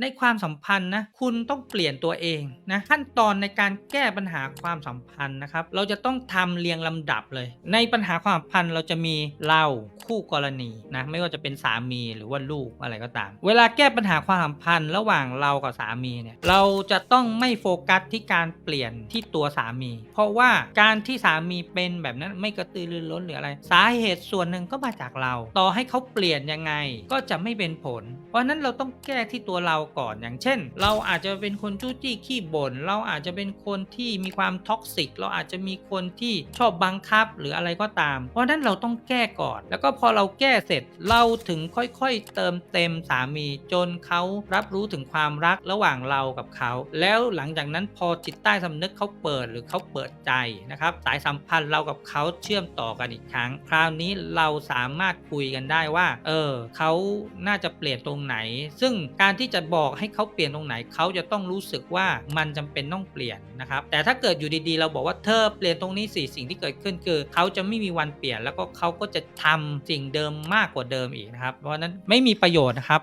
ในความสัมพันธ์นะคุณต้องเปลี่ยนตัวเองนะขั้นตอนในการแก้ปัญหาความสัมพันธ์นะครับ เราจะต้องทำเรียงลำดับเลย ในปัญหาความสัมพันธ์เราจะมีเราคู่กรณีนะไม่ว่าจะเป็นสามีหรือว่าลูกอะไรก็ตาม เวลาแก้ปัญหาความสัมพันธ์ระหว่างเรากับสามีเนี่ยเราจะต้องไม่โฟกัสที่การเปลี่ยนที่ตัวสามี เพราะว่าการที่สามีเป็นแบบนั้นไม่กระตือรือร้นหรืออะไร สาเหตุส่วนหนึ่งก็มาจากเรา ต่อให้เขาเปลี่ยนยังไงก็จะไม่เป็นผลเพราะนั้นเราต้องแก้ที่ตัวเราก่อนอย่างเช่น เราอาจจะเป็นคนจู้จี้ขี้บ่นเราอาจจะเป็นคนที่มีความท็อกซิกเราอาจจะมีคนที่ชอบบังคับหรืออะไรก็ตาม เพราะนั้นเราต้องแก้ก่อน แล้วก็พอเราแก้เสร็จเราถึงค่อยๆเติมเต็มสามีจนเขารับรู้ถึงความรักระหว่างเรากับเขา แล้วหลังจากนั้นพอจิตใต้สำนึกเขาเปิดหรือเขาเปิดใจนะครับสายสัมพันธ์เรากับเขาเชื่อมต่อกันอีกครั้ง คราวนี้เราสามารถคุยกันได้ว่า เออเขาน่าจะเปลี่ยนตรงไหน ซึ่งการที่จะบอกให้เขาเปลี่ยนตรงไหนเขาจะต้องรู้สึกว่ามันจำเป็นต้องเปลี่ยนนะครับแต่ถ้าเกิดอยู่ดีๆ เราบอกว่าเธอเปลี่ยนตรงนี้สิสิ่งที่เกิดขึ้นคือเขาจะไม่มีวันเปลี่ยน แล้วก็เขาก็จะทำสิ่งเดิมมากกว่าเดิมอีกนะครับเพราะนั้นไม่มีประโยชน์นะครับ